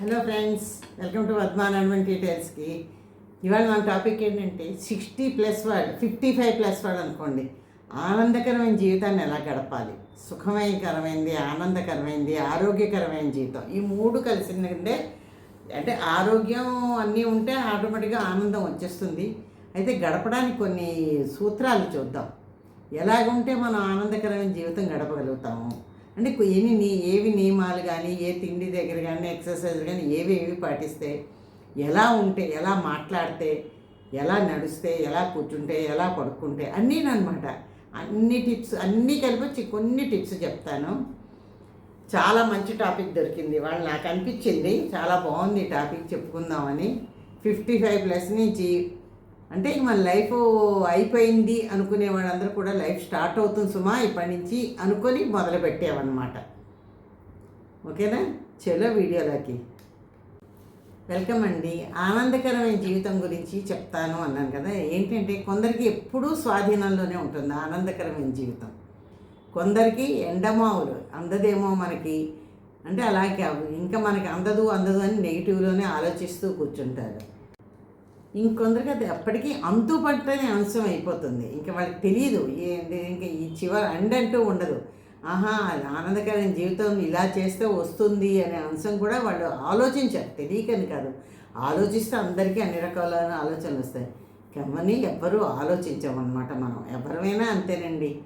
Hello friends welcome to Vardhaman డీటెయిల్స్కి ఇవాళ మన topic ఏంటంటే సిక్స్టీ ప్లస్ వాళ్ళు ఫిఫ్టీ ఫైవ్ ప్లస్ వాళ్ళు అనుకోండి. ఆనందకరమైన జీవితాన్ని ఎలా గడపాలి? సుఖమయకరమైంది ఆనందకరమైంది ఆరోగ్యకరమైన జీవితం. ఈ మూడు కలిసిందంటే అంటే ఆరోగ్యం అన్నీ ఉంటే ఆటోమేటిక్గా ఆనందం వచ్చేస్తుంది. అయితే గడపడానికి కొన్ని సూత్రాలు చూద్దాం. ఎలాగుంటే మనం ఆనందకరమైన జీవితం గడపగలుగుతాము? అంటే ఎన్ని నీ ఏవి నియమాలు కానీ ఏ తిండి దగ్గర కానీ ఎక్సర్సైజ్ కానీ ఏవి ఏవి పాటిస్తే ఎలా ఉంటే ఎలా మాట్లాడితే ఎలా నడిస్తే ఎలా కూర్చుంటే ఎలా పడుకుంటే అన్నీనమాట అన్ని టిప్స్ అన్నీ కలిపి వచ్చి కొన్ని టిప్స్ చెప్తాను. చాలా మంచి టాపిక్ దొరికింది. వాళ్ళు నాకు అనిపించింది. చాలా బాగుంది టాపిక్ చెప్పుకుందామని. ఫిఫ్టీ ఫైవ్ ప్లస్ నుంచి అంటే ఇక మన లైఫ్ అయిపోయింది అనుకునే వాళ్ళందరూ కూడా లైఫ్ స్టార్ట్ అవుతుంది సుమా ఇప్పటి నుంచి అనుకొని మొదలు పెట్టామన్నమాట ఓకేనా? చలో వీడియోలోకి వెల్కమ్ అండి. ఆనందకరమైన జీవితం గురించి చెప్తాను అన్నాను కదా. ఏంటంటే కొందరికి ఎప్పుడూ స్వాధీనంలోనే ఉంటుంది ఆనందకరమైన జీవితం. కొందరికి ఎండమావులు అందదేమో మనకి అంటే అలాగే ఇంకా మనకి అందదు అందదు అని నెగిటివ్లోనే ఆలోచిస్తూ కూర్చుంటారు. ఇంకొందరికి అది అప్పటికీ అంతు పట్టని అంశం అయిపోతుంది. ఇంకా వాళ్ళకి తెలియదు ఏంటి ఇంకా ఈ చివరి అండ్ అంటూ ఉండదు. ఆహా అది ఆనందకరమైన జీవితం ఇలా చేస్తే వస్తుంది అనే అంశం కూడా వాళ్ళు ఆలోచించారు. తెలియకని కాదు. ఆలోచిస్తే అందరికీ అన్ని రకాలైన ఆలోచనలు వస్తాయి. కమ్మని ఎవ్వరూ ఆలోచించామన్నమాట మనం. ఎవరైనా అంతేనండి.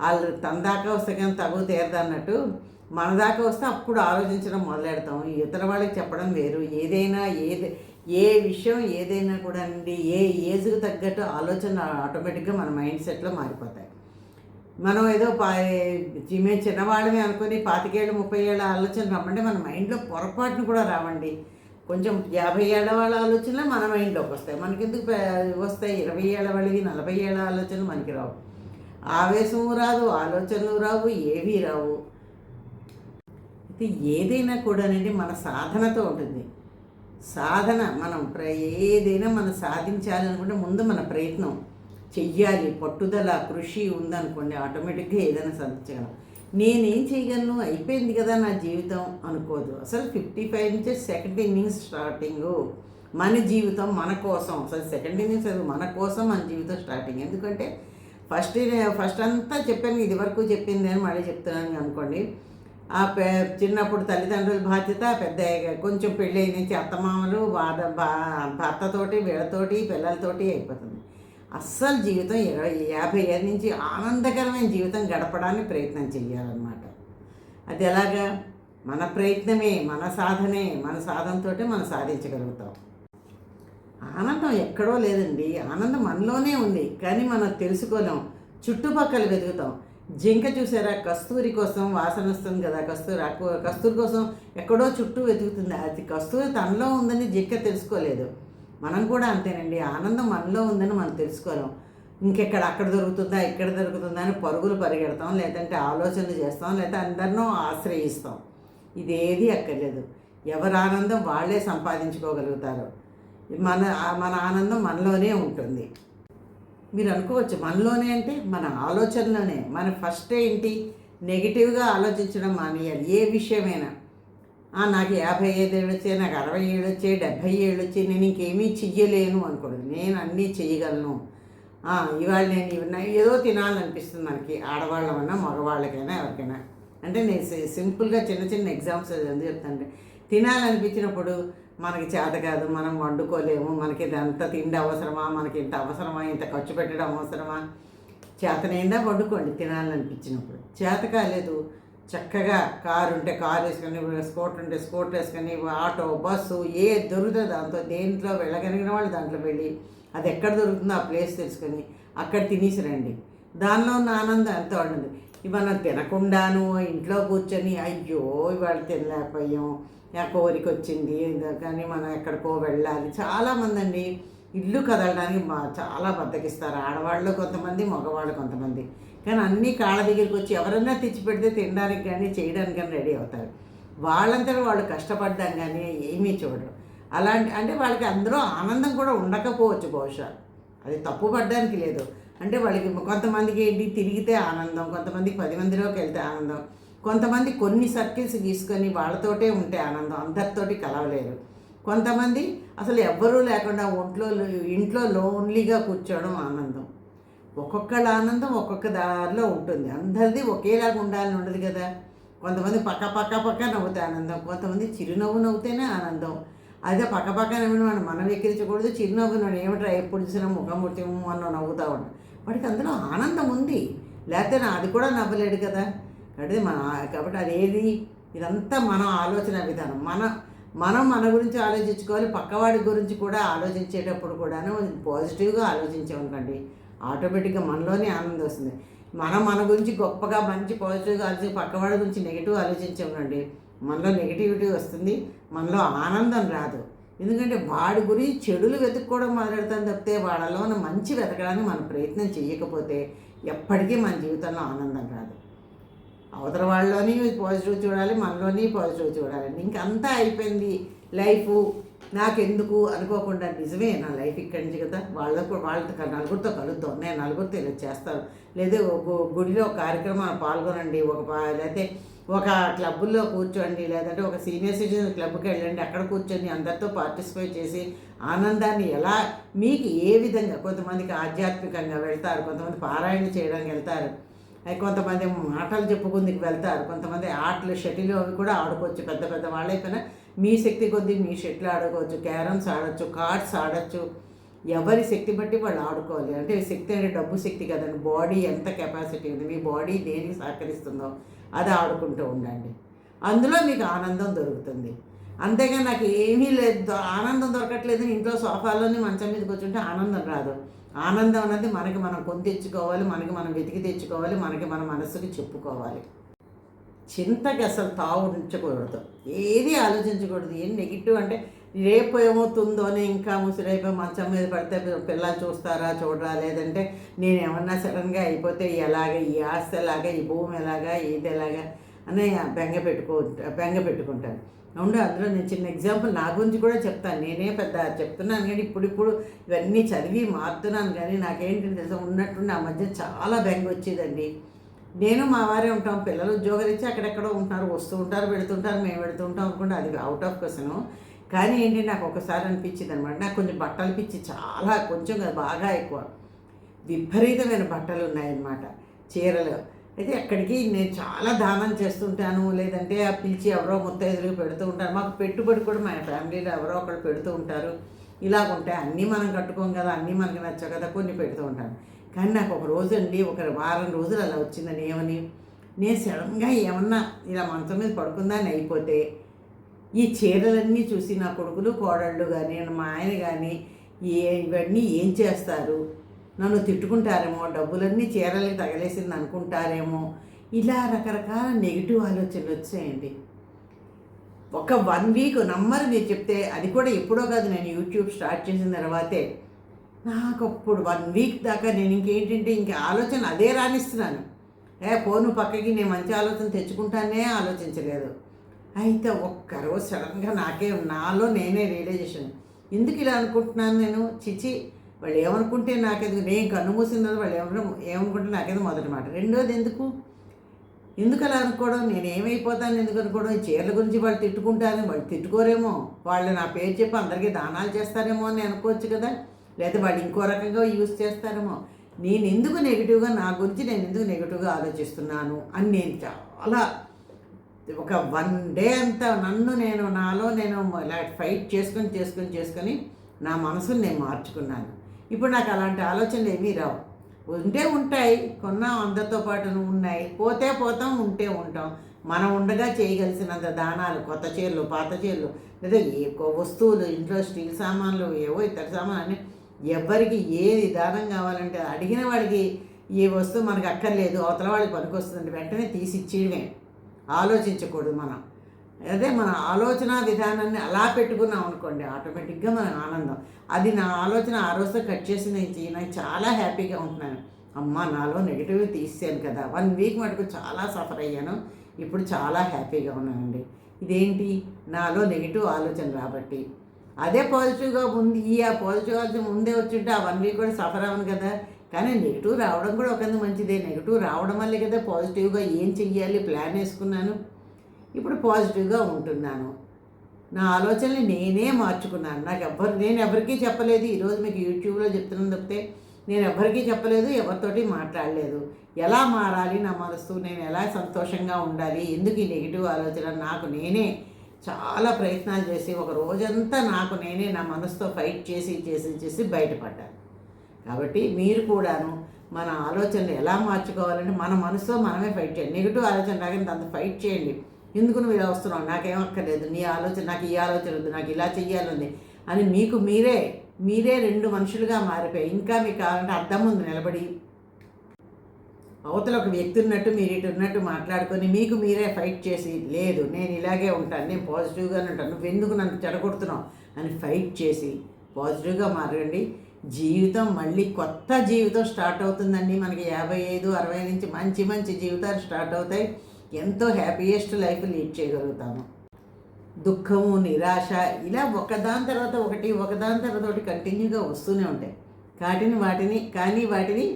వాళ్ళు తన దాకా వస్తే కానీ తగు తీరదు అన్నట్టు మన దాకా వస్తే అప్పుడు ఆలోచించడం మొదలెడతాం. ఇతర వాళ్ళకి చెప్పడం వేరు. ఏదైనా ఏది ఏ విషయం ఏదైనా కూడా అండి ఏ ఏజ్కి తగ్గట్టు ఆలోచన ఆటోమేటిక్గా మన మైండ్ సెట్లో మారిపోతాయి. మనం ఏదో పా మేము చిన్నవాళ్ళమే అనుకుని పాతికేళ్ళు ముప్పై ఏళ్ళ ఆలోచన రమ్మంటే మన మైండ్లో పొరపాటును కూడా రావండి. కొంచెం యాభై ఏళ్ళ వాళ్ళ ఆలోచనలు మన మైండ్లోకి వస్తాయి. మనకెందుకు వస్తాయి? ఇరవై ఏళ్ళ వాళ్ళకి నలభై ఏళ్ళ ఆలోచనలు మనకి రావు. ఆవేశము రాదు ఆలోచనలు రావు ఏవీ రావు. అయితే ఏదైనా కూడానండి మన సాధనతో ఉంటుంది. సాధన మనం ప్ర ఏదైనా మనం సాధించాలనుకుంటే ముందు మన ప్రయత్నం చెయ్యాలి. పట్టుదల కృషి ఉందనుకోండి ఆటోమేటిక్గా ఏదైనా సాధించగలం. నేనేం చేయగలను అయిపోయింది కదా నా జీవితం అనుకోదు. అసలు ఫిఫ్టీ ఫైవ్ నుంచి సెకండ్ ఇన్నింగ్స్ స్టార్టింగ్ మన జీవితం మన కోసం. అసలు సెకండ్ ఇన్నింగ్స్ అది మన కోసం మన జీవితం స్టార్టింగ్. ఎందుకంటే ఫస్ట్ ఫస్ట్ అంతా చెప్పాను ఇది వరకు చెప్పింది అని మళ్ళీ చెప్తున్నాను అనుకోండి. ఆ పె చిన్నప్పుడు తల్లిదండ్రుల బాధ్యత పెద్ద కొంచెం పెళ్ళి నుంచి అత్తమామలు బాధ బా భర్తతోటి వీళ్ళతోటి పిల్లలతోటి అయిపోతుంది. అస్సలు జీవితం ఇరవై యాభై ఏళ్ళ నుంచి ఆనందకరమైన జీవితం గడపడానికి ప్రయత్నం చేయాలన్నమాట అది ఎలాగా? మన ప్రయత్నమే మన సాధనే మన సాధనతోటే మనం సాధించగలుగుతాం. ఆనందం ఎక్కడో లేదండి. ఆనందం మనలోనే ఉంది. కానీ మనం తెలుసుకోలేం. చుట్టుపక్కల వెతుకుతాం. జింక చూసారా? కస్తూరి కోసం వాసన వస్తుంది కదా కస్తూరి ఆ కస్తూరి కోసం ఎక్కడో చుట్టూ వెతుకుతుంది. అది కస్తూరి తనలో ఉందని జింక తెలుసుకోలేదు. మనం కూడా అంతేనండి. ఆనందం మనలో ఉందని మనం తెలుసుకోలేం. ఇంకెక్కడ అక్కడ దొరుకుతుందా ఇక్కడ దొరుకుతుందా అని పరుగులు పరిగెడతాం లేదంటే ఆలోచనలు చేస్తాం లేదా అందరినో ఆశ్రయిస్తాం. ఇదేది అక్కర్లేదు. ఎవరి ఆనందం వాళ్ళే సంపాదించుకోగలుగుతారు. మన మన ఆనందం మనలోనే ఉంటుంది. మీరు అనుకోవచ్చు మనలోనే అంటే మన ఆలోచనలోనే మన ఫస్ట్ ఏంటి? నెగిటివ్గా ఆలోచించడం మానేయాలి ఏ విషయమైనా. నాకు యాభై ఐదు ఏళ్ళు వచ్చాయి నాకు అరవై ఏళ్ళు వచ్చాయి డెబ్భై ఏళ్ళు వచ్చాయి నేను ఇంకేమీ చెయ్యలేను అనుకోండి. నేను అన్నీ చేయగలను ఇవాళ నేను ఇవి ఏదో తినాలనిపిస్తుంది మనకి ఆడవాళ్ళమన్నా మగవాళ్ళకైనా ఎవరికైనా. అంటే నేను సింపుల్గా చిన్న చిన్న ఎగ్జామ్స్ ఎందుకు చెప్తానంటే తినాలనిపించినప్పుడు మనకి చేత కాదు మనం వండుకోలేము మనకి ఇదంత తిండి అవసరమా మనకి ఇంత అవసరమా ఇంత ఖర్చు పెట్టడం అవసరమా? చేతనైందా వండుకోండి తినాలనిపించినప్పుడు. చేత కాలేదు చక్కగా కారు ఉంటే కారు వేసుకొని స్కూటర్ ఉంటే స్కూటర్ వేసుకొని ఆటో బస్సు ఏ దొరుకుతుందో దాంతో దేంట్లో వెళ్ళగలిగిన వాళ్ళు దాంట్లో వెళ్ళి అది ఎక్కడ దొరుకుతుందో ఆ ప్లేస్ తెలుసుకొని అక్కడ తినేసి రండి. దానిలో ఉన్న ఆనందం ఎంతో ఉండదు మనం తినకుండాను ఇంట్లో కూర్చొని అయ్యో ఇవాళ తినలేకపోయాం ఆ కోరిక వచ్చింది కానీ మనం ఎక్కడికో వెళ్ళాలి. చాలామంది అండి ఇల్లు కదలడానికి మా చాలా బద్దకిస్తారు. ఆడవాళ్ళు కొంతమంది మగవాళ్ళు కొంతమంది. కానీ అన్ని కాళ్ళ దగ్గరికి వచ్చి ఎవరన్నా తెచ్చి పెడితే తినడానికి కానీ చేయడానికి కానీ రెడీ అవుతారు. వాళ్ళంతా వాళ్ళు కష్టపడ్డాం కానీ ఏమీ చూడరు. అలాంటి అంటే వాళ్ళకి అందులో ఆనందం కూడా ఉండకపోవచ్చు బహుశా. అది తప్పు పడ్డానికి లేదు. అంటే వాళ్ళకి కొంతమందికి ఏంటి తిరిగితే ఆనందం కొంతమందికి పది మందిలోకి వెళ్తే ఆనందం. కొంతమంది కొన్ని సర్కిల్స్ తీసుకొని వాళ్ళతోటే ఉంటే ఆనందం అందరితోటి కలవలేరు. కొంతమంది అసలు ఎవ్వరూ లేకుండా ఒంట్లో ఇంట్లో లోన్లీగా కూర్చోవడం ఆనందం. ఒక్కొక్కళ్ళ ఆనందం ఒక్కొక్క దారిలో ఉంటుంది. అందరిది ఒకేలాగా ఉండాలని ఉండదు కదా. కొంతమంది పక్క పక్క పక్క నవ్వుతే ఆనందం కొంతమంది చిరునవ్వు నవ్వుతేనే ఆనందం. అదే పక్క పక్కన నవ్విన మనం ఎక్కిరించకూడదు చిరునవ్వు వాడు ఏమిట్రా? ఎప్పుడు చూసినా ముఖమూర్తి అన్న నవ్వుతూ ఉంటాడు వాడికి అందులో ఆనందం ఉంది. లేకపోతే నా అది కూడా నవ్వలేడు కదా. కాబట్టి మన కాబట్టి అదేది? ఇదంతా మనం ఆలోచన విధానం. మన మనం మన గురించి ఆలోచించుకోవాలి. పక్కవాడి గురించి కూడా ఆలోచించేటప్పుడు కూడాను పాజిటివ్గా ఆలోచించామనుకోండి ఆటోమేటిక్గా మనలోనే ఆనందం వస్తుంది. మనం మన గురించి గొప్పగా మంచి పాజిటివ్గా ఆలోచించి పక్కవాడి గురించి నెగిటివ్ ఆలోచించామనండి మనలో నెగిటివిటీ వస్తుంది మనలో ఆనందం రాదు. ఎందుకంటే వాడి గురించి చెడులు వెతుక్కోవడం మొదలెడతాను తప్పితే వాళ్ళలో ఉన్న మంచి వెతకడానికి మనం ప్రయత్నం చేయకపోతే ఎప్పటికీ మన జీవితంలో ఆనందం రాదు. అవతల వాళ్ళలోని పాజిటివ్ చూడాలి మనలోని పాజిటివ్ చూడాలి. ఇంకంతా అయిపోయింది లైఫ్ నాకెందుకు అనుకోకుండా నిజమే నా లైఫ్ ఇక్కడి నుంచి కదా. వాళ్ళకు వాళ్ళతో నలుగురితో కలుద్దాం. నేను నలుగురితో ఇలా చేస్తాను. లేదా గుడిలో కార్యక్రమం పాల్గొనండి. ఒక లేకపోతే ఒక క్లబ్లో కూర్చోండి లేదంటే ఒక సీనియర్ సిటిజన్ క్లబ్కి వెళ్ళండి అక్కడ కూర్చొని అందరితో పార్టిసిపేట్ చేసి ఆనందాన్ని ఎలా మీకు ఏ విధంగా కొంతమందికి ఆధ్యాత్మికంగా వెళ్తారు కొంతమంది పారాయణ చేయడానికి వెళ్తారు కొంతమంది మాటలు చెప్పుకుందుకు వెళ్తారు కొంతమంది ఆటలు షటిల్ అవి కూడా ఆడుకోవచ్చు పెద్ద పెద్ద వాళ్ళైపోయినా మీ శక్తి కొద్దీ మీ షటిల్ ఆడుకోవచ్చు క్యారమ్స్ ఆడచ్చు కార్డ్స్ ఆడచ్చు ఎవరి శక్తి బట్టి వాళ్ళు ఆడుకోవాలి అంటే శక్తి అంటే డబ్బు శక్తి కదండి బాడీ ఎంత కెపాసిటీ ఉంది మీ బాడీ దేనికి సహకరిస్తుందో అది ఆడుకుంటూ ఉండండి. అందులో మీకు ఆనందం దొరుకుతుంది. అంతేగాని నాకు ఏమీ లేదు. ఆనందం దొరకట్లేదు. ఇంట్లో సోఫాలోని మంచం మీద కూర్చుంటే ఆనందం రాదు. ఆనందం అనేది మనకి మనం కొని తెచ్చుకోవాలి మనకి మనం వెతికి తెచ్చుకోవాలి మనకి మన మనసుకి చెప్పుకోవాలి. చింతకి అసలు తావు ఉంచకూడదు. ఏది ఆలోచించకూడదు. ఏం నెగిటివ్ అంటే రేపు ఏమవుతుందో అని ఇంకా ముసిరైపోయి మంచం మీద పడితే పిల్లలు చూస్తారా చూడరా? లేదంటే నేను ఏమన్నా సడన్గా అయిపోతే ఎలాగ ఈ ఆస్తి ఎలాగా ఈ భూమి ఎలాగా ఇది ఎలాగా అని బెంగ పెట్టుకో బెంగ పెట్టుకుంటాను. అవును అందులో నేను చిన్న ఎగ్జాంపుల్ నా గురించి కూడా చెప్తాను. నేనే పెద్ద చెప్తున్నాను కానీ ఇప్పుడు ఇప్పుడు ఇవన్నీ చదివి మారుతున్నాను కానీ నాకేంటి తెలుసా? ఉన్నట్టుండి ఆ మధ్య చాలా బెంగ వచ్చేదండి. నేను మా వారే ఉంటాం పిల్లలు ఉద్యోగాలు అక్కడెక్కడో ఉంటున్నారు వస్తూ ఉంటారు పెడుతుంటారు మేము పెడుతూ ఉంటాం అనుకుంటే అది అవుట్ ఆఫ్ క్వశ్చన్ కానీ ఏంటి నాకు ఒకసారి అనిపించింది అనమాట నాకు కొంచెం బట్టలు పిచ్చి చాలా కొంచెం బాగా ఎక్కువ. విపరీతమైన బట్టలు ఉన్నాయన్నమాట చీరలు. అయితే ఎక్కడికి నేను చాలా దానం చేస్తుంటాను లేదంటే ఆ పిలిచి ఎవరో ముత్తైదులు పెడుతూ ఉంటారు. మాకు పెట్టుబడి కూడా మా ఫ్యామిలీలో ఎవరో ఒకరు పెడుతూ ఉంటారు. ఇలాగ ఉంటాయి అన్నీ మనం కట్టుకోం కదా అన్నీ మనకి నచ్చవు కదా కొన్ని పెడుతూ ఉంటాను కానీ నాకు ఒక రోజు అండి ఒక వారం రోజులు అలా వచ్చిందని ఏమని? నేను సడన్గా ఏమన్నా ఇలా మంచం మీద పడుకుందాని అయిపోతే ఈ చీరలన్నీ చూసి నా కొడుకులు కోడళ్ళు కానీ మా ఆయన కానీ ఏ ఇవన్నీ ఏం చేస్తారు? నన్ను తిట్టుకుంటారేమో డబ్బులన్నీ చీరలకి తగలేసింది అనుకుంటారేమో? ఇలా రకరకాల నెగిటివ్ ఆలోచనలు వచ్చాయండి. ఒక వన్ వీక్ నంబర్ మీరు చెప్తే అది కూడా ఎప్పుడో కాదు నేను యూట్యూబ్ స్టార్ట్ చేసిన తర్వాతే. నాకు అప్పుడు వన్ వీక్ దాకా నేను ఇంకేంటంటే ఇంకా ఆలోచన అదే రాణిస్తున్నాను. ఏ ఫోను పక్కకి నేను మంచి ఆలోచన తెచ్చుకుంటానే ఆలోచించలేదు. అయితే ఒక్కరోజు సడన్గా నాకే నాలో నేనే రియలైజేషన్ ఎందుకు ఇలా అనుకుంటున్నాను నేను? చిచి వాళ్ళు ఏమనుకుంటే నాకేది నేను కన్ను మూసిన వాళ్ళు ఏమను ఏమనుకుంటే నాకేదో మొదటి మాట? రెండోది ఎందుకు? ఎందుకు అలా అనుకోవడం? నేను ఏమైపోతాను ఎందుకు అనుకోవడం? చీరల గురించి వాళ్ళు తిట్టుకుంటారు వాళ్ళు తిట్టుకోరేమో. వాళ్ళు నా పేరు చెప్పి అందరికీ దానాలు చేస్తారేమో అని అనుకోవచ్చు కదా. లేదా వాళ్ళు ఇంకో రకంగా యూజ్ చేస్తారేమో. నేను ఎందుకు నెగిటివ్గా నా గురించి నేను ఎందుకు నెగిటివ్గా ఆలోచిస్తున్నాను అని నేను చాలా ఒక వన్ డే అంతా నన్ను నేను నాలో నేను ఇలా ఫైట్ చేసుకొని చేసుకొని చేసుకొని నా మనసుని నేను మార్చుకున్నాను. ఇప్పుడు నాకు అలాంటి ఆలోచనలు ఏమీ రావు. ఉంటే ఉంటాయి కొన్నాం అందరితో పాటు ఉన్నాయి. పోతే పోతాం ఉంటే ఉంటాం. మనం ఉండగా చేయగలిసినంత దానాలు కొత్త చీరలు పాత చీరలు లేదా ఏ వస్తువులు ఇంట్లో స్టీల్ సామాన్లు ఏవో ఇతర సామాన్లు అన్నీ ఎవరికి ఏ విధానం కావాలంటే అడిగిన వాడికి ఈ వస్తువు మనకు అక్కర్లేదు అవతల వాడికి పనికొస్తుందంటే వెంటనే తీసి ఇచ్చేయడమే. ఆలోచించకూడదు మనం. అదే మన ఆలోచన విధానాన్ని అలా పెట్టుకున్నాం అనుకోండి ఆటోమేటిక్గా మన ఆనందం. అది నా ఆలోచన ఆ రోజుతో కట్ చేసి నేను చే- చాలా హ్యాపీగా ఉంటున్నాను. అమ్మ నాలో నెగిటివ్ తీసాను కదా. వన్ వీక్ మటుకు చాలా సఫర్ అయ్యాను. ఇప్పుడు చాలా హ్యాపీగా ఉన్నానండి. ఇదేంటి? నాలో నెగిటివ్ ఆలోచన రాబట్టి అదే పాజిటివ్గా ఉంది ఈ ఆ పాజిటివ్ ఆలోచన ముందే వచ్చింటే ఆ వన్ వీక్ కూడా సఫర్ అవ్వను కదా. కానీ నెగిటివ్ రావడం కూడా ఒక మంచిదే. నెగిటివ్ రావడం వల్లే కదా పాజిటివ్గా ఏం చెయ్యాలి ప్లాన్ వేసుకున్నాను. ఇప్పుడు పాజిటివ్గా ఉంటున్నాను. నా ఆలోచనలు నేనే మార్చుకున్నాను. నాకు ఎవ్వరు నేను ఎవరికీ చెప్పలేదు. ఈరోజు మీకు యూట్యూబ్లో చెప్తున్నాను తప్పితే నేను ఎవరికీ చెప్పలేదు ఎవరితోటి మాట్లాడలేదు. ఎలా మారాలి నా మనసు? నేను ఎలా సంతోషంగా ఉండాలి? ఎందుకు ఈ నెగిటివ్ ఆలోచన? నాకు నేనే చాలా ప్రయత్నాలు చేసి ఒక రోజంతా నాకు నేనే నా మనసుతో ఫైట్ చేసి చేసి చేసి బయటపడ్డాను. కాబట్టి మీరు కూడాను మన ఆలోచనలు ఎలా మార్చుకోవాలంటే మన మనసుతో మనమే ఫైట్ చేయండి. నెగిటివ్ ఆలోచన రాగానే దాంతో ఫైట్ చేయండి. ఎందుకు నువ్వు ఇలా వస్తున్నావు? నాకేం అక్కర్లేదు. నీ ఆలోచన నాకు ఈ ఆలోచన ఉంది నాకు ఇలా చెయ్యాలని అని మీకు మీరే మీరే రెండు మనుషులుగా మారిపోయి ఇంకా మీకు కావాలంటే అర్థం ముందు నిలబడి అవతల ఒక వ్యక్తి ఉన్నట్టు మీరు ఇటు ఉన్నట్టు మాట్లాడుకొని మీకు మీరే ఫైట్ చేసి లేదు నేను ఇలాగే ఉంటాను నేను పాజిటివ్గానే ఉంటాను నువ్వు ఎందుకు నన్ను చెడగొడుతున్నావు అని ఫైట్ చేసి పాజిటివ్గా మారండి జీవితం మళ్ళీ కొత్త జీవితం స్టార్ట్ అవుతుందండి. మనకి యాభై ఐదు అరవై నుంచి మంచి మంచి జీవితాలు స్టార్ట్ అవుతాయి. ఎంతో హ్యాపీయెస్ట్ లైఫ్ లీడ్ చేయగలుగుతాము. దుఃఖము నిరాశ ఇలా ఒకదాని తర్వాత ఒకటి ఒకదాని తర్వాత ఒకటి కంటిన్యూగా వస్తూనే ఉంటాయి. వాటిని వాటిని కానీ వాటిని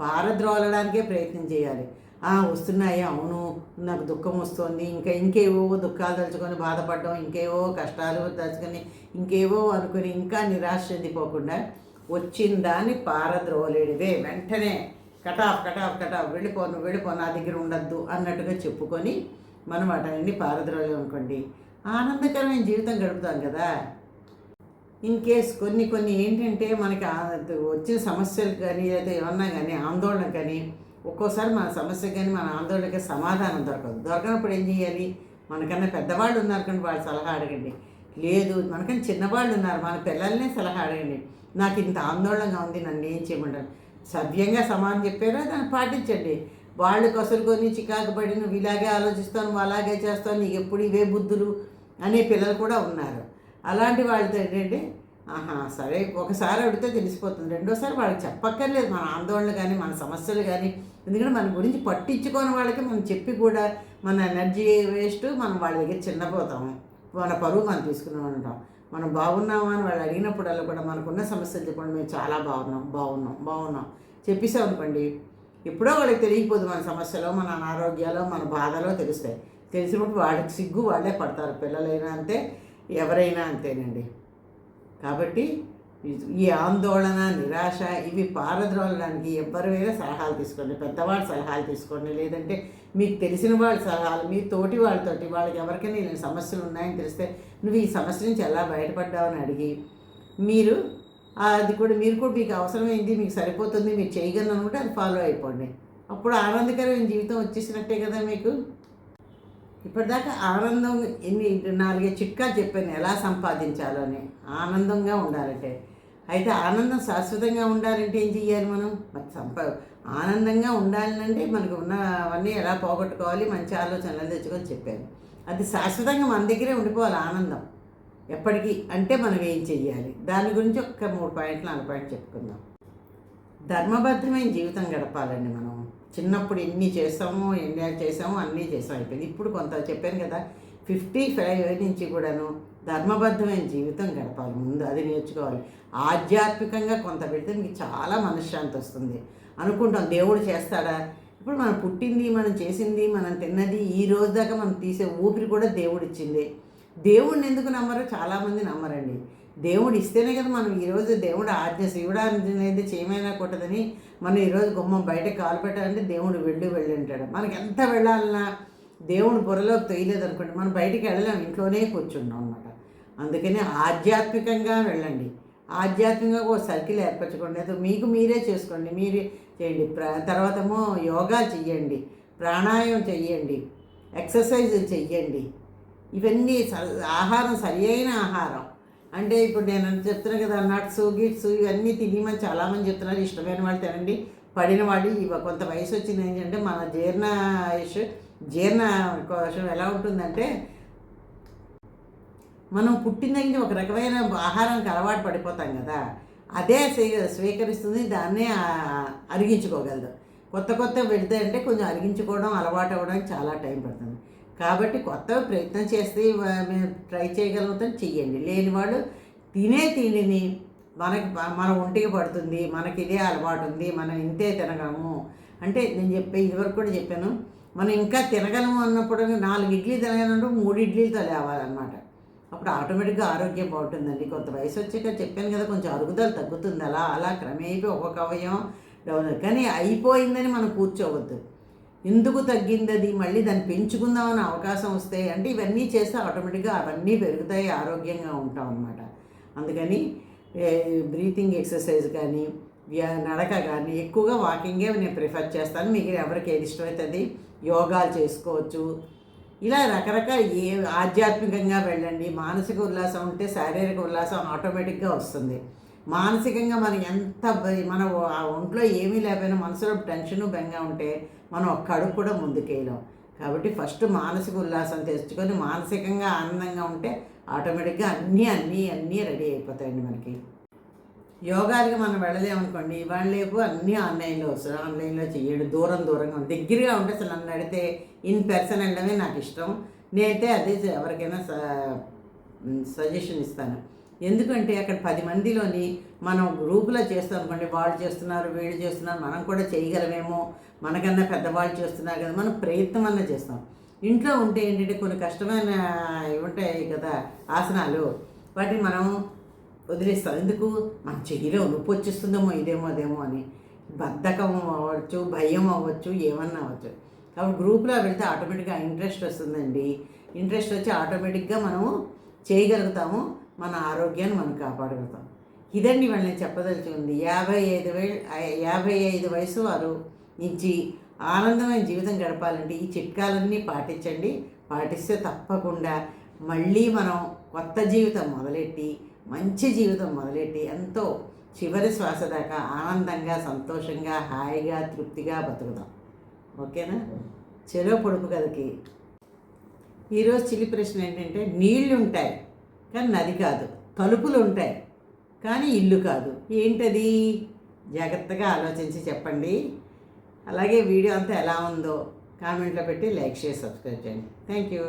పారద్రోలడానికే ప్రయత్నం చేయాలి. ఆ వస్తున్నాయి అవును నాకు దుఃఖం వస్తుంది ఇంకా ఇంకేవో దుఃఖాలు తలుచుకొని బాధపడడం ఇంకేవో కష్టాలు తలుచుకొని ఇంకేవో అనుకుని ఇంకా నిరాశ చెందిపోకుండా వచ్చిన దాన్ని పారద్రోలేడివే. వెంటనే కటాఫ్ కటాఫ్ కటాఫ్ వెళ్ళిపోను వెళ్ళిపో నా దగ్గర ఉండద్దు అన్నట్టుగా చెప్పుకొని మనం వాటన్ని పారద్రోలేం అనుకోండి. ఆనందకరమైన జీవితం గడుపుతాం కదా. ఇన్ కేస్ కొన్ని కొన్ని ఏంటంటే మనకి వచ్చిన సమస్యలు కానీ లేదా ఏమన్నా కానీ ఆందోళన కానీ ఒక్కోసారి మన సమస్య కానీ మన ఆందోళనకి సమాధానం దొరకదు. దొరకనప్పుడు ఏం చేయాలి? మనకన్నా పెద్దవాళ్ళు ఉన్నారు కానీ వాళ్ళు సలహా అడగండి. లేదు మనకన్నా చిన్నవాళ్ళు ఉన్నారు మన పిల్లల్నే సలహా అడగండి. నాకు ఇంత ఆందోళనగా ఉంది నన్ను ఏం చేయమంటారు? సవ్యంగా సమానం చెప్పారో? దాన్ని పాటించండి. వాళ్ళు కసురుకొని చికాకు పడి నువ్వు ఇలాగే ఆలోచిస్తాను నువ్వు అలాగే చేస్తాను నీకు ఎప్పుడు ఇవే బుద్ధులు అనే పిల్లలు కూడా ఉన్నారు. అలాంటి వాళ్ళతో ఏంటంటే ఆహా సరే ఒకసారి అడిగితే తెలిసిపోతుంది. రెండోసారి వాళ్ళకి చెప్పక్కర్లేదు. మన ఆందోళన కానీ మన సమస్యలు కానీ. ఎందుకంటే మన గురించి పట్టించుకోని వాళ్ళకి మనం చెప్పి కూడా మన ఎనర్జీ వేస్ట్ మనం వాళ్ళ దగ్గర చిన్నపోతాము మన పరువు మనం తీసుకుని ఉంటాం మనం బాగున్నామా అని వాళ్ళు అడిగినప్పుడల్లా కూడా మనకున్న సమస్యలు చెప్పండి. మేము చాలా బాగున్నాం బాగున్నాం బాగున్నాం. చెప్పేసాం అనుకోండి. ఎప్పుడో వాళ్ళకి తెలియకపోదు మన సమస్యలో మన అనారోగ్యాలు మన బాధలో తెలుస్తాయి. తెలిసినప్పుడు వాళ్ళకి సిగ్గు వాళ్ళే పడతారు. పిల్లలైనా అంతే. ఎవరైనా అంతేనండి. కాబట్టి ఈ ఆందోళన నిరాశ ఇవి పారద్రోలడానికి ఎవరివైనా సలహాలు తీసుకోండి. పెద్దవాళ్ళ సలహాలు తీసుకోండి. లేదంటే మీకు తెలిసిన వాళ్ళ సలహాలు మీ తోటి వాళ్ళతోటి వాళ్ళకి ఎవరికైనా ఇలాంటి సమస్యలు ఉన్నాయని తెలిస్తే నువ్వు ఈ సమస్య నుంచి ఎలా బయటపడ్డావని అడిగి మీరు అది కూడా మీరు కూడా మీకు అవసరమైంది మీకు సరిపోతుంది మీరు చేయగలను అనుకుంటే అది ఫాలో అయిపోండి. అప్పుడు ఆనందకరమైన జీవితం వచ్చేసినట్టే కదా మీకు? ఇప్పటిదాకా ఆనందం ఎన్ని నాలుగే చిట్కాలు చెప్పాను ఎలా సంపాదించాలో అని. ఆనందంగా ఉండాలంటే. అయితే ఆనందం శాశ్వతంగా ఉండాలంటే ఏం చెయ్యాలి మనం? మరి సంపా ఆనందంగా ఉండాలంటే మనకు ఉన్నవన్నీ ఎలా పోగొట్టుకోవాలి? మంచి ఆలోచనలు తెచ్చుకొని చెప్పాను. అది శాశ్వతంగా మన దగ్గరే ఉండిపోవాలి ఆనందం. ఎప్పటికీ అంటే మనం ఏం చెయ్యాలి? దాని గురించి ఒక్క మూడు పాయింట్లు నాలుగు పాయింట్లు చెప్పుకుందాం. ధర్మబద్ధమైన జీవితం గడపాలండి మనం. చిన్నప్పుడు ఎన్ని చేసామో ఎన్ని చేసామో అన్నీ చేసాం. అయిపోయింది. ఇప్పుడు కొంత చెప్పాను కదా ఫిఫ్టీ ఫైవ్ నుంచి కూడాను ధర్మబద్ధమైన జీవితం గడపాలి. ముందు అది నేర్చుకోవాలి. ఆధ్యాత్మికంగా కొంత పెడితే మీకు చాలా మనశ్శాంతి వస్తుంది. అనుకుంటాం దేవుడు చేస్తాడా? ఇప్పుడు మనం పుట్టింది మనం చేసింది మనం తిన్నది ఈ రోజు దాకా మనం తీసే ఊపిరి కూడా దేవుడు ఇచ్చింది దేవుడిని ఎందుకు నమ్మరు చాలామంది నమ్మరండి. దేవుడు ఇస్తేనే కదా మనం ఈరోజు దేవుడు ఆజ్ఞ శివుడు అనేది చేయమైనా కొట్టదని మనం ఈరోజు గుమ్మం బయట కాలు పెట్టాలంటే దేవుడు వెళ్ళి వెళ్ళి ఉంటాడు మనకి ఎంత వెళ్ళాలన్నా దేవుడు పొరలోకి తొయ్యలేదు అనుకోండి మనం బయటికి వెళ్ళలేం ఇంట్లోనే కూర్చున్నాం అనమాట అందుకని ఆధ్యాత్మికంగా వెళ్ళండి. ఆధ్యాత్మికంగా ఒక సర్కిల్ ఏర్పరచుకోండి. అయితే మీకు మీరే చేసుకోండి. మీరే చేయండి. ప్ర తర్వాతమో యోగా చెయ్యండి. ప్రాణాయామం చెయ్యండి. ఎక్సర్సైజ్ చెయ్యండి. ఇవన్నీ స- ఆహారం సరి అయిన ఆహారం. అంటే ఇప్పుడు నేను చెప్తున్నా కదా నట్స్ గిట్స్ ఇవన్నీ తినేమని చాలామంది చెప్తున్నారు ఇష్టమైన వాళ్ళు తినండి. పడిన వాళ్ళు ఇవ కొంత వయసు వచ్చింది ఏంటంటే మన జీర్ణ ఆయుష్ జీర్ణ కోశం ఎలా ఉంటుందంటే మనం పుట్టిన దగ్గర నుంచి ఒక రకమైన ఆహారానికి అలవాటు పడిపోతాం కదా అదే స్వీ- స్వీకరిస్తుంది దాన్నే అరిగించుకోగలదు. కొత్త కొత్త పెడితే అంటే కొంచెం అరిగించుకోవడం అలవాటు అవ్వడానికి చాలా టైం పడుతుంది. కాబట్టి కొత్తగా ప్రయత్నం చేస్తే ట్రై చేయగలుగుతాం చెయ్యండి. లేని వాళ్ళు తినే తిండిని మనకి మన ఒంటికి పడుతుంది మనకి ఇదే అలవాటు ఉంది మనం ఇంతే తినగలము. అంటే నేను చెప్పే ఇదివరకు కూడా చెప్పాను మనం ఇంకా తినగలము అన్నప్పుడు నాలుగు ఇడ్లీ తినగలంటే మూడు ఇడ్లీలతో లేవాలన్నమాట. అప్పుడు ఆటోమేటిక్గా ఆరోగ్యం బాగుంటుందండి. కొంత వయసు వచ్చాక చెప్పాను కదా కొంచెం అరుగుదల తగ్గుతుంది అలా అలా క్రమేపీ ఒక్కొక్క అవయం డౌన్ కానీ అయిపోయిందని మనం కూర్చోవద్దు. ఎందుకు తగ్గింది అది మళ్ళీ దాన్ని పెంచుకుందామని అవకాశం వస్తాయి అంటే ఇవన్నీ చేస్తే ఆటోమేటిక్గా అవన్నీ పెరుగుతాయి ఆరోగ్యంగా ఉంటాం అన్నమాట. అందుకని బ్రీతింగ్ ఎక్సర్సైజ్ కానీ నడక కానీ ఎక్కువగా వాకింగే నేను ప్రిఫర్ చేస్తాను. మీకు ఎవరికి ఏది ఇష్టమవుతుంది యోగాలు చేసుకోవచ్చు. ఇలా రకరకాల ఏ ఆధ్యాత్మికంగా వెళ్ళండి మానసిక ఉల్లాసం ఉంటే శారీరక ఉల్లాసం ఆటోమేటిక్గా వస్తుంది. మానసికంగా మనం ఎంత మన ఆ ఒంట్లో ఏమీ లేకపోయినా మనసులో టెన్షన్ బెంగా ఉంటే మనం ఒక్క అడుగు కూడా ముందుకేయలేం కాబట్టి ఫస్ట్ మానసిక ఉల్లాసం తెచ్చుకొని మానసికంగా ఆనందంగా ఉంటే ఆటోమేటిక్గా అన్నీ అన్నీ అన్నీ రెడీ అయిపోతాయండి మనకి. యోగాలకి మనం వెళ్ళలేమనుకోండి ఇవాళ లేపు అన్నీ ఆన్లైన్లో వస్తారు ఆన్లైన్లో చేయడు దూరం దూరంగా ఉంది. దగ్గరగా ఉంటే అసలు నన్ను అడిగితే ఇన్ పర్సన్ వెళ్ళడమే నాకు ఇష్టం. నేనైతే అదే ఎవరికైనా సజెషన్ ఇస్తాను. ఎందుకంటే అక్కడ పది మందిలోని మనం గ్రూపులో చేస్తాం అనుకోండి వాళ్ళు చేస్తున్నారు వీళ్ళు చేస్తున్నారు మనం కూడా చేయగలమేమో మనకన్నా పెద్దవాళ్ళు చేస్తున్నారు కదా మనం ప్రయత్నం అన్న చేస్తాం. ఇంట్లో ఉంటే ఏంటంటే కొన్ని కష్టమైన ఉంటాయి కదా ఆసనాలు వాటిని మనం వదిలేస్తాం. ఎందుకు? మన చెయ్యిలో నొప్పి వచ్చేస్తుందేమో ఇదేమో అదేమో అని. బద్ధకం అవ్వచ్చు భయం అవ్వచ్చు ఏమన్నా అవ్వచ్చు. కాబట్టి గ్రూప్లో వెళ్తే ఆటోమేటిక్గా ఇంట్రెస్ట్ వస్తుందండి. ఇంట్రెస్ట్ వచ్చి ఆటోమేటిక్గా మనము చేయగలుగుతాము. మన ఆరోగ్యాన్ని మనం కాపాడగలుగుతాం ఇదండి వాళ్ళని చెప్పదలుచుకుంది. యాభై ఐదు వే యాభై ఐదు వయసు వారు నుంచి ఆనందమైన జీవితం గడపాలంటే ఈ చిట్కాలన్నీ పాటించండి. పాటిస్తే తప్పకుండా మళ్ళీ మనం కొత్త జీవితం మొదలెట్టి మంచి జీవితం మొదలెట్టి ఎంతో చివరి శ్వాస దాకా ఆనందంగా సంతోషంగా హాయిగా తృప్తిగా బతుకుదాం. ఓకేనా? చెరో పొడుపు కథకి. ఈరోజు చిలి ప్రశ్న ఏంటంటే నీళ్ళు ఉంటాయి కానీ నది కాదు. తలుపులు ఉంటాయి కానీ ఇల్లు కాదు. ఏంటది? జాగ్రత్తగా ఆలోచించి చెప్పండి. అలాగే వీడియో అంతా ఎలా ఉందో కామెంట్లో పెట్టి లైక్ చేసి సబ్స్క్రైబ్ చేయండి. Thank you.